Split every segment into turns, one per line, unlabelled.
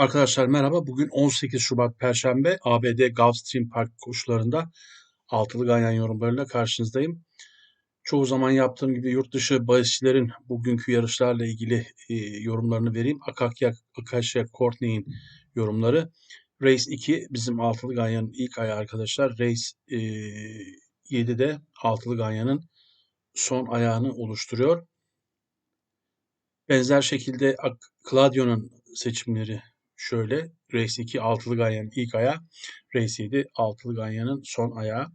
Arkadaşlar merhaba. Bugün 18 Şubat Perşembe ABD Gulfstream Park koşularında altılı ganyan yorumlarıyla karşınızdayım. Çoğu zaman yaptığım gibi yurt dışı bahisçilerin bugünkü yarışlarla ilgili e, yorumlarını vereyim. Akakya, Akasya Courtney'in yorumları. Race 2 bizim altılı ganyanın ilk ayı arkadaşlar. Race e, 7'de altılı ganyanın son ayağını oluşturuyor. Benzer şekilde Claudio'nun seçimleri şöyle. Race 2 altılı ganyanın ilk ayağı. Race 7 altılı ganyanın son ayağı.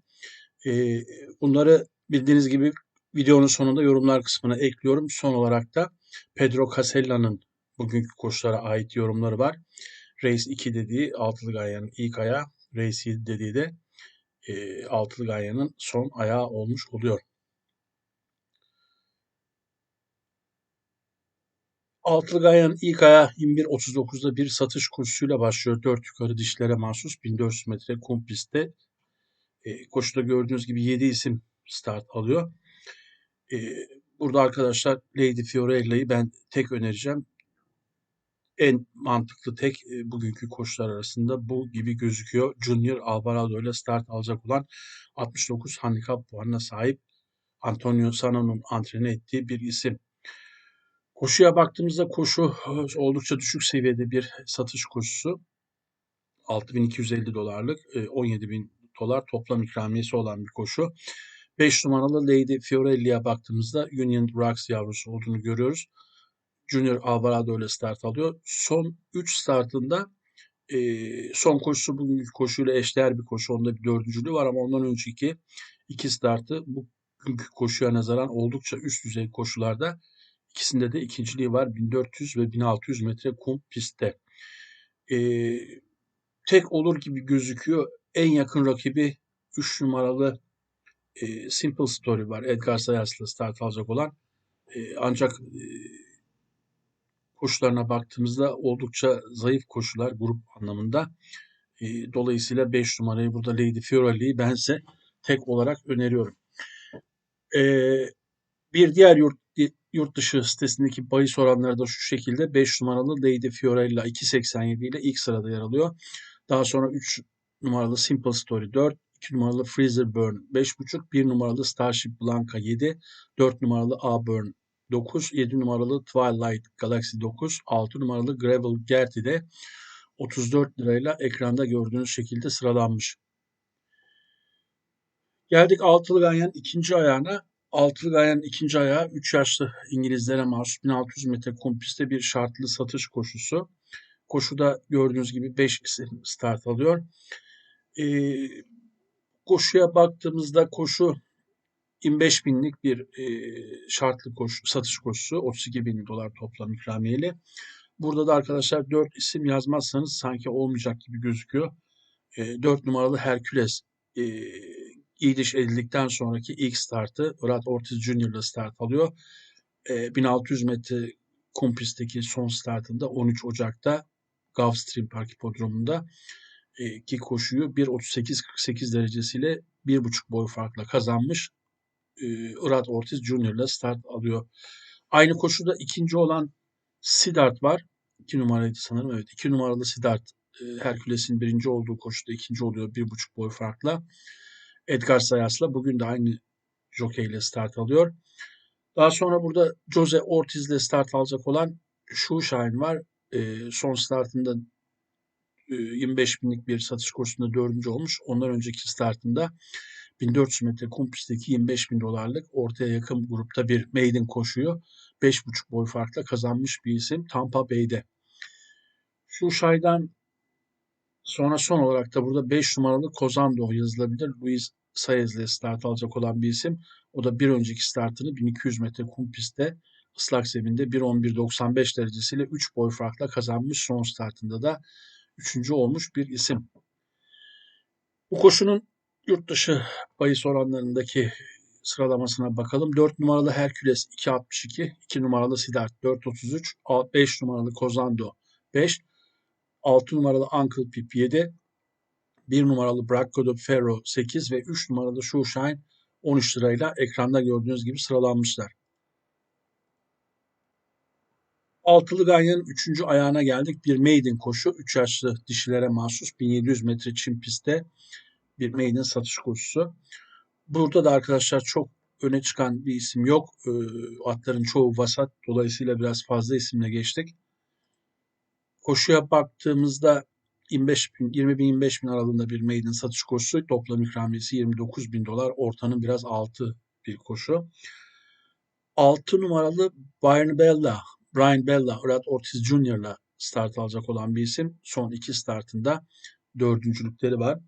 Ee, bunları bildiğiniz gibi videonun sonunda yorumlar kısmına ekliyorum. Son olarak da Pedro Casella'nın bugünkü koşulara ait yorumları var. Race 2 dediği altılı ganyanın ilk ayağı. Race 7 dediği de e, altılı ganyanın son ayağı olmuş oluyor. Altılı Gayan ilk aya 21.39'da bir satış kursuyla başlıyor. Dört yukarı dişlere mahsus 1400 metre kum pistte. E, koşuda gördüğünüz gibi 7 isim start alıyor. E, burada arkadaşlar Lady Fiorella'yı ben tek önereceğim. En mantıklı tek e, bugünkü koşular arasında bu gibi gözüküyor. Junior Alvarado ile start alacak olan 69 handikap puanına sahip Antonio Sano'nun antrene ettiği bir isim. Koşuya baktığımızda koşu oldukça düşük seviyede bir satış koşusu. 6250 dolarlık 17.000 dolar toplam ikramiyesi olan bir koşu. 5 numaralı Lady Fiorelli'ye baktığımızda Union Rocks yavrusu olduğunu görüyoruz. Junior Alvarado ile start alıyor. Son 3 startında e, son koşusu bugünkü koşuyla eşdeğer bir koşu. Onda bir dördüncülüğü var ama ondan önceki iki startı bugünkü koşuya nazaran oldukça üst düzey koşularda İkisinde de ikinciliği var. 1400 ve 1600 metre kum pistte. Ee, tek olur gibi gözüküyor. En yakın rakibi 3 numaralı e, Simple Story var. Edgar Sayas'la start alacak olan. E, ancak e, koşularına baktığımızda oldukça zayıf koşular grup anlamında. E, dolayısıyla 5 numarayı burada Lady Fiorelli'yi bense tek olarak öneriyorum. E, bir diğer yurt yurt dışı sitesindeki bahis oranları da şu şekilde. 5 numaralı Lady Fiorella 2.87 ile ilk sırada yer alıyor. Daha sonra 3 numaralı Simple Story 4, 2 numaralı Freezer Burn 5.5, 1 numaralı Starship Blanca 7, 4 numaralı A Burn 9, 7 numaralı Twilight Galaxy 9, 6 numaralı Gravel Gertie de 34 lirayla ekranda gördüğünüz şekilde sıralanmış. Geldik altılı ganyanın ikinci ayağına. Altılı Gayen ikinci ayağı 3 yaşlı İngilizlere mahsus 1600 metre kompiste bir şartlı satış koşusu. Koşuda gördüğünüz gibi 5 isim start alıyor. Ee, koşuya baktığımızda koşu 25 binlik bir e, şartlı koşu, satış koşusu 32 bin dolar toplam ikramiyeli. Burada da arkadaşlar 4 isim yazmazsanız sanki olmayacak gibi gözüküyor. E, 4 numaralı Hercules e, İdiş edildikten sonraki ilk startı Brad Ortiz Jr. ile start alıyor. E, 1600 metre kompistteki son startında 13 Ocak'ta Gulfstream Park Hipodromu'nda e, ki koşuyu 1.38-48 derecesiyle 1.5 boy farkla kazanmış. E, Brad Ortiz Jr. ile start alıyor. Aynı koşuda ikinci olan Sidart var. 2 numaraydı sanırım. Evet 2 numaralı Sidart e, Herkules'in birinci olduğu koşuda ikinci oluyor 1.5 boy farkla. Edgar Sayas'la bugün de aynı jockey ile start alıyor. Daha sonra burada Jose Ortiz ile start alacak olan Shoeshine var. E, son startında e, 25 binlik bir satış kursunda dördüncü olmuş. Ondan önceki startında 1400 metre kum pistteki 25 bin dolarlık ortaya yakın grupta bir maiden koşuyor. 5,5 boy farkla kazanmış bir isim Tampa Bay'de. Şu şaydan Sonra son olarak da burada 5 numaralı Kozando yazılabilir. Luis Saez ile start alacak olan bir isim. O da bir önceki startını 1200 metre kum pistte ıslak zeminde 1.11.95 derecesiyle 3 boy farkla kazanmış. Son startında da 3. olmuş bir isim. Bu koşunun yurt dışı bahis oranlarındaki sıralamasına bakalım. 4 numaralı Hercules 2.62, 2 numaralı Sidart 4.33, 5 numaralı Kozando 5, 6 numaralı Uncle Pip 7, 1 numaralı Bracco de Ferro 8 ve 3 numaralı Shoeshine 13 lirayla ekranda gördüğünüz gibi sıralanmışlar. Altılı Ganyan'ın 3. ayağına geldik. Bir maiden koşu. 3 yaşlı dişilere mahsus 1700 metre çim pistte bir maiden satış koşusu. Burada da arkadaşlar çok öne çıkan bir isim yok. E, atların çoğu vasat. Dolayısıyla biraz fazla isimle geçtik. Koşuya baktığımızda 25 bin, 20 bin 25 bin aralığında bir maiden satış koşusu. Toplam ikramiyesi 29 bin dolar. Ortanın biraz altı bir koşu. 6 numaralı Brian Bella, Brian Bella, Rad Ortiz Jr.'la start alacak olan bir isim. Son iki startında dördüncülükleri var.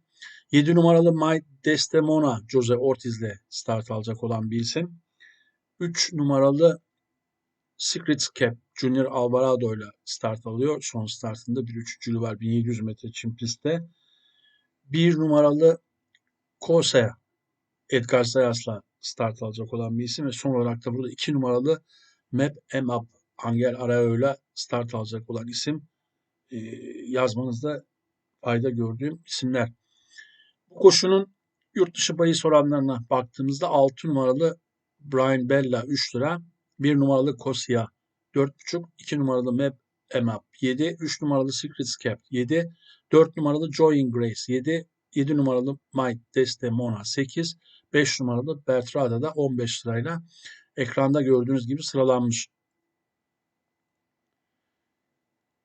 7 numaralı Mike Destemona, Jose Ortiz'le start alacak olan bir isim. 3 numaralı Secret Cap Junior Alvarado ile start alıyor. Son startında bir üçüncülü var 1700 metre çim pistte. 1 numaralı Kosea Edgar Zayas'la start alacak olan bir isim ve son olarak da burada 2 numaralı Map M Up Angel Arao'yla start alacak olan isim e, yazmanızda fayda gördüğüm isimler. Bu koşunun yurt dışı bahis oranlarına baktığımızda 6 numaralı Brian Bella 3 lira, 1 numaralı Kosia 4.5, 2 numaralı Map Emap 7, 3 numaralı Secret Cap 7, 4 numaralı Joy in Grace 7, 7 numaralı Mike Destemona 8, 5 numaralı Bertrada da 15 lirayla ekranda gördüğünüz gibi sıralanmış.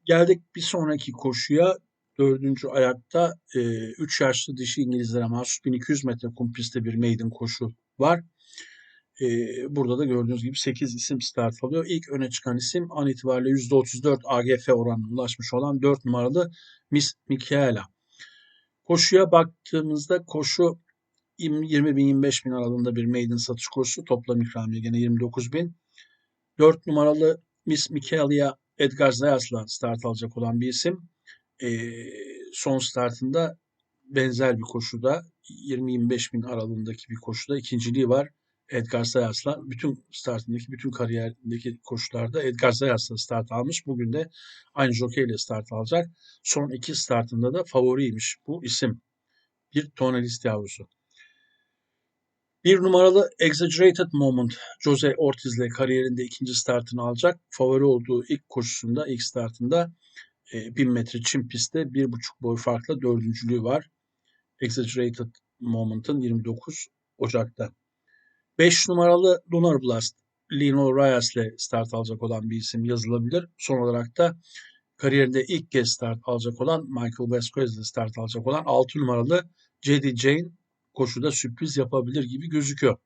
Geldik bir sonraki koşuya. Dördüncü ayakta 3 e, yaşlı dişi İngilizlere mahsus 1200 metre kum pistte bir maiden koşu var. Burada da gördüğünüz gibi 8 isim start alıyor. İlk öne çıkan isim an itibariyle %34 AGF oranına ulaşmış olan 4 numaralı Miss Michaela. Koşuya baktığımızda koşu 20 bin 25 bin aralığında bir maiden satış koşusu. Toplam ikramiye gene 29 bin. 4 numaralı Miss Michaela Edgar Zayas'la start alacak olan bir isim son startında benzer bir koşuda 20-25 bin aralığındaki bir koşuda ikinciliği var. Edgar Zayas'la bütün startındaki bütün kariyerdeki koşularda Edgar Zayas'la start almış. Bugün de aynı jockey ile start alacak. Son iki startında da favoriymiş bu isim. Bir tonalist yavrusu. Bir numaralı Exaggerated Moment Jose Ortiz ile kariyerinde ikinci startını alacak. Favori olduğu ilk koşusunda, ilk startında 1000 metre çim pistte 1,5 boy farkla dördüncülüğü var. Exaggerated Moment'ın 29 Ocak'ta. 5 numaralı Lunar Blast Lino Reyes ile start alacak olan bir isim yazılabilir. Son olarak da kariyerinde ilk kez start alacak olan Michael Vasquez ile start alacak olan 6 numaralı J.D. Jane koşuda sürpriz yapabilir gibi gözüküyor.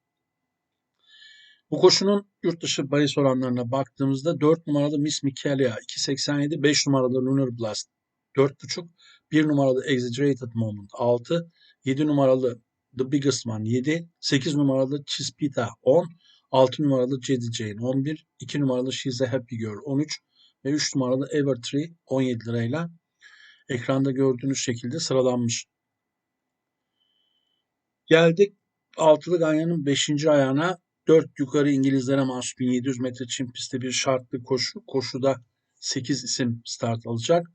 Bu koşunun yurt dışı bahis oranlarına baktığımızda 4 numaralı Miss Michaelia 2.87, 5 numaralı Lunar Blast 4.5, 1 numaralı Exaggerated Moment 6, 7 numaralı The Biggest One 7, 8 numaralı Chispita 10, 6 numaralı Jedi Jane 11, 2 numaralı She's a Happy Girl 13 ve 3 numaralı Evertree 17 lirayla ekranda gördüğünüz şekilde sıralanmış. Geldik altılı ganyanın 5. ayağına 4 yukarı İngilizlere mahsus 1700 metre çim pistte bir şartlı koşu. Koşuda 8 isim start alacak.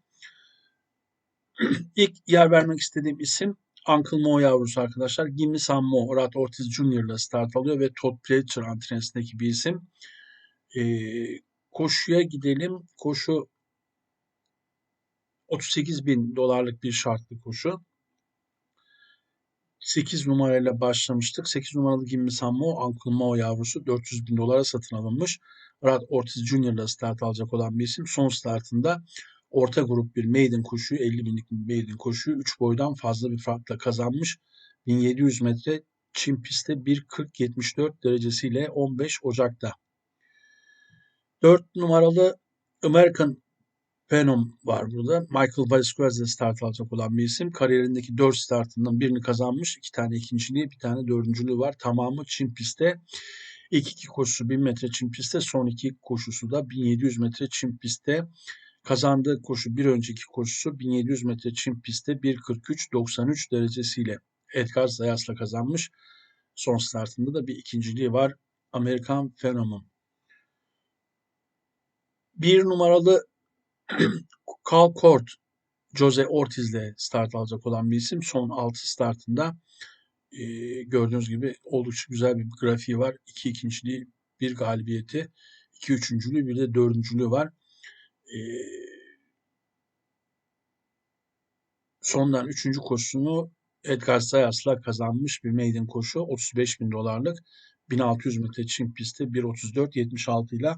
İlk yer vermek istediğim isim Uncle Mo yavrusu arkadaşlar. Gimme Sam Mo, Rad Ortiz Jr. ile start alıyor ve Todd Pletcher antrenesindeki bir isim. Ee, koşuya gidelim. Koşu 38 bin dolarlık bir şartlı koşu. 8 numarayla başlamıştık. 8 numaralı Gimme Sammo, Uncle Mo yavrusu 400 bin dolara satın alınmış. Rad Ortiz Jr. ile start alacak olan bir isim. Son startında orta grup bir maiden koşuyu, 50 binlik bir maiden koşuyu 3 boydan fazla bir farkla kazanmış. 1700 metre Çin pistte 1.40-74 derecesiyle 15 Ocak'ta. 4 numaralı American Venom var burada. Michael Vasquez'le start alacak olan bir isim. Kariyerindeki 4 startından birini kazanmış. 2 tane ikinciliği, bir tane dördüncülüğü var. Tamamı Çin pistte. İlk iki koşusu 1000 metre Çin pistte. Son iki koşusu da 1700 metre Çin pistte. Kazandığı koşu bir önceki koşusu 1700 metre Çin pistte 1.43-93 derecesiyle Edgar Zayas'la kazanmış. Son startında da bir ikinciliği var. Amerikan Phenomen. Bir numaralı Carl Cort, Jose Ortiz'le start alacak olan bir isim. Son 6 startında e, gördüğünüz gibi oldukça güzel bir grafiği var. 2 ikinciliği, bir galibiyeti, 2 üçüncülüğü, bir de dördüncülüğü var. E, sondan üçüncü koşusunu Edgar Zayas'la kazanmış bir maiden koşu. 35 bin dolarlık 1600 metre çim pisti 1.34.76 ile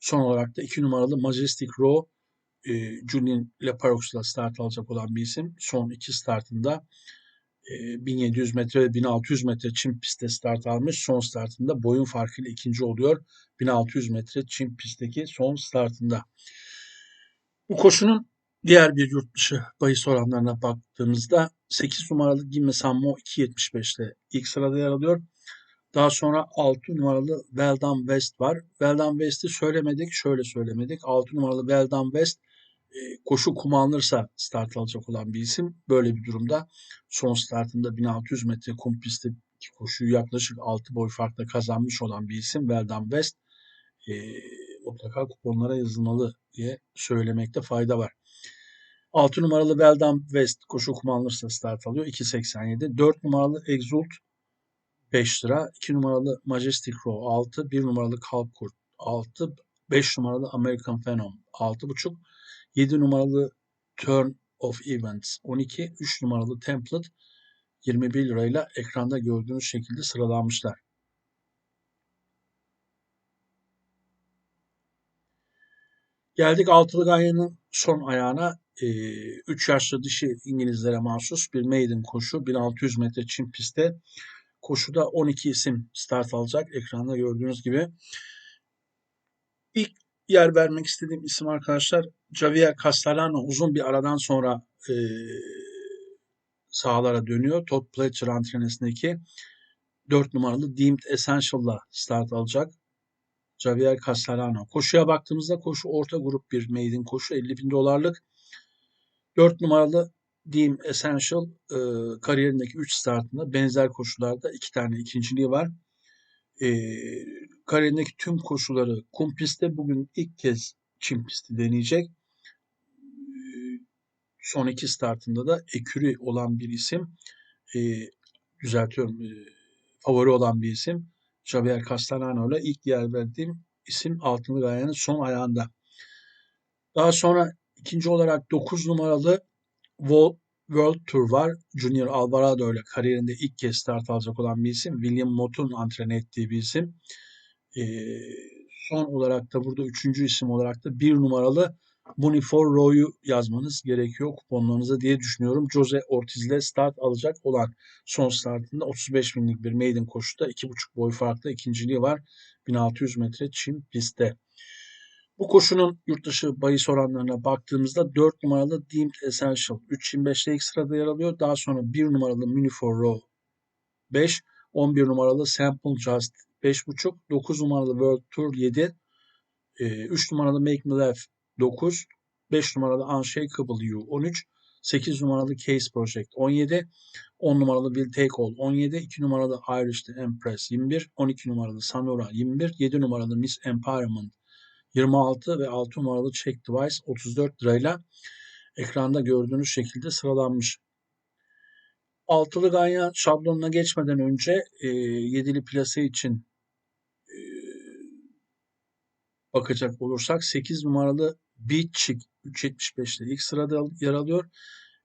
son olarak da 2 numaralı Majestic Row e, Julian Leparox'la start alacak olan bir isim. Son iki startında e, 1700 metre ve 1600 metre çim pistte start almış. Son startında boyun farkıyla ikinci oluyor. 1600 metre çim pistteki son startında. Bu koşunun diğer bir yurt dışı bahis oranlarına baktığımızda 8 numaralı Gimme Sammo 2.75'te ilk sırada yer alıyor. Daha sonra 6 numaralı Veldam West var. Veldam West'i söylemedik, şöyle söylemedik. 6 numaralı Veldam West e, koşu kullanılırsa start alacak olan bir isim. Böyle bir durumda son startında 1600 metre kum pistte koşuyu yaklaşık 6 boy farkla kazanmış olan bir isim Veldam West. Mutlaka kuponlara yazılmalı diye söylemekte fayda var. 6 numaralı Veldam West koşu kullanılırsa start alıyor. 2.87. 4 numaralı Exult 5 lira. 2 numaralı Majestic Row 6. 1 numaralı Kalkurt 6. 5 numaralı American Phenom 6.5. 7 numaralı Turn of Events 12. 3 numaralı Template 21 lirayla ekranda gördüğünüz şekilde sıralanmışlar. Geldik altılı ganyanın son ayağına. 3 ee, yaşlı dişi İngilizlere mahsus bir maiden koşu. 1600 metre çim pistte. Koşuda 12 isim start alacak. Ekranda gördüğünüz gibi. İlk yer vermek istediğim isim arkadaşlar Javier Castellano uzun bir aradan sonra e, sahalara dönüyor. Todd Pletcher antrenesindeki 4 numaralı Deemed Essential'la start alacak. Javier Castellano. Koşuya baktığımızda koşu orta grup bir maiden koşu. 50 bin dolarlık. 4 numaralı Deem Essential e, kariyerindeki 3 startında benzer koşularda 2 tane ikinciliği var. E, kariyerindeki tüm koşuları kum pistte bugün ilk kez çim pisti deneyecek. E, son iki startında da ekürü olan bir isim. E, düzeltiyorum. E, favori olan bir isim. Javier Castellano ile ilk yer verdiğim isim Altılı Gaye'nin son ayağında. Daha sonra ikinci olarak 9 numaralı World Tour var. Junior Alvarado ile kariyerinde ilk kez start alacak olan bir isim. William Mott'un antrenör ettiği bir isim. Ee, son olarak da burada üçüncü isim olarak da bir numaralı Bonifor Roy'u yazmanız gerekiyor kuponlarınıza diye düşünüyorum. Jose Ortiz ile start alacak olan son startında 35 binlik bir maiden koşuda 2,5 boy farklı ikinciliği var. 1600 metre çim pistte. Bu koşunun yurt dışı bahis oranlarına baktığımızda 4 numaralı Deemed Essential 3.25'te ilk sırada yer alıyor. Daha sonra 1 numaralı Minifor Row 5, 11 numaralı Sample Just 5.5, 9 numaralı World Tour 7, 3 numaralı Make Me Laugh 9, 5 numaralı Unshakable You 13, 8 numaralı Case Project 17, 10 numaralı Will Take All 17, 2 numaralı Irish The Empress 21, 12 numaralı Samura 21, 7 numaralı Miss Empowerment 26 ve 6 numaralı Check Device 34 lirayla ekranda gördüğünüz şekilde sıralanmış. Altılı ganyan şablonuna geçmeden önce e, yedili plase için e, bakacak olursak 8 numaralı Beat Chick 3.75'te ilk sırada yer alıyor.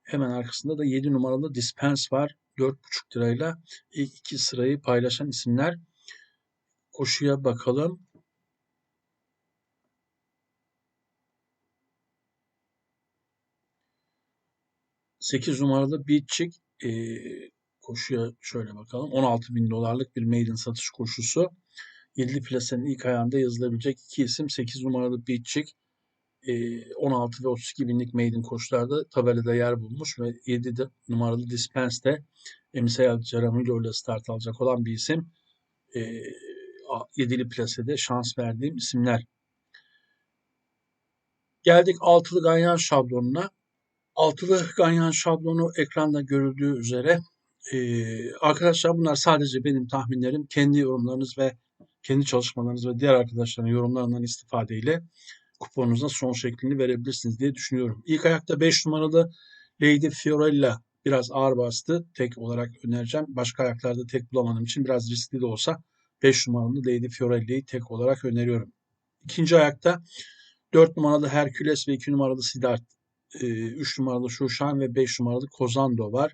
Hemen arkasında da 7 numaralı Dispense var. 4.5 lirayla ilk iki sırayı paylaşan isimler. Koşuya bakalım. 8 numaralı Beatchick e, koşuya şöyle bakalım. 16 bin dolarlık bir maiden satış koşusu. 7'li plasenin ilk ayağında yazılabilecek iki isim 8 numaralı Beatchick e, 16 ve 32 binlik maiden koşularda tabelada yer bulmuş ve 7 de, numaralı Dispense de Emisayal Caramillo ile start alacak olan bir isim. E, 7'li plasede şans verdiğim isimler. Geldik altılı ganyan şablonuna. Altılı ganyan şablonu ekranda görüldüğü üzere ee, arkadaşlar bunlar sadece benim tahminlerim. Kendi yorumlarınız ve kendi çalışmalarınız ve diğer arkadaşların yorumlarından istifadeyle kuponunuza son şeklini verebilirsiniz diye düşünüyorum. İlk ayakta 5 numaralı Lady Fiorella biraz ağır bastı. Tek olarak önereceğim. Başka ayaklarda tek bulamadığım için biraz riskli de olsa 5 numaralı Lady Fiorella'yı tek olarak öneriyorum. İkinci ayakta 4 numaralı Hercules ve 2 numaralı Siddharth, 3 numaralı Shushan ve 5 numaralı Kozando var.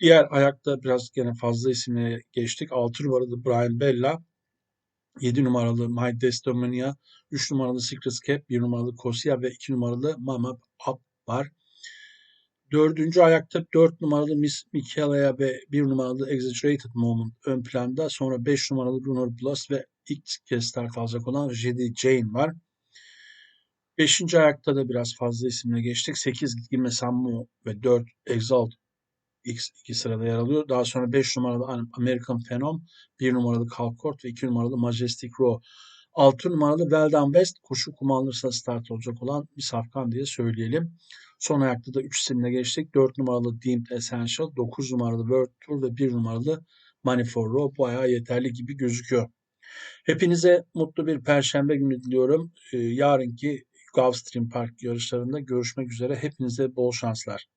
Diğer ayakta biraz gene fazla isimle geçtik. 6 numaralı Brian Bella, 7 numaralı My Destomania, 3 numaralı Secret Cap, 1 numaralı Kosia ve 2 numaralı Mama Up var. Dördüncü ayakta 4 numaralı Miss Michaela ve 1 numaralı Exaggerated Moment ön planda. Sonra 5 numaralı Lunar Plus ve ilk kez start alacak olan Jedi Jane var. Beşinci ayakta da biraz fazla isimle geçtik. 8 Gime Sammu ve 4 Exalt X iki sırada yer alıyor. Daha sonra 5 numaralı American Phenom, 1 numaralı Calcourt ve 2 numaralı Majestic Row. 6 numaralı Weldon West koşu kullanılırsa start olacak olan bir safkan diye söyleyelim. Son ayakta da 3 isimle geçtik. 4 numaralı Deemed Essential, 9 numaralı World Tour ve 1 numaralı Money for Row bayağı yeterli gibi gözüküyor. Hepinize mutlu bir perşembe günü diliyorum. Ee, yarınki Gulfstream Park yarışlarında görüşmek üzere. Hepinize bol şanslar.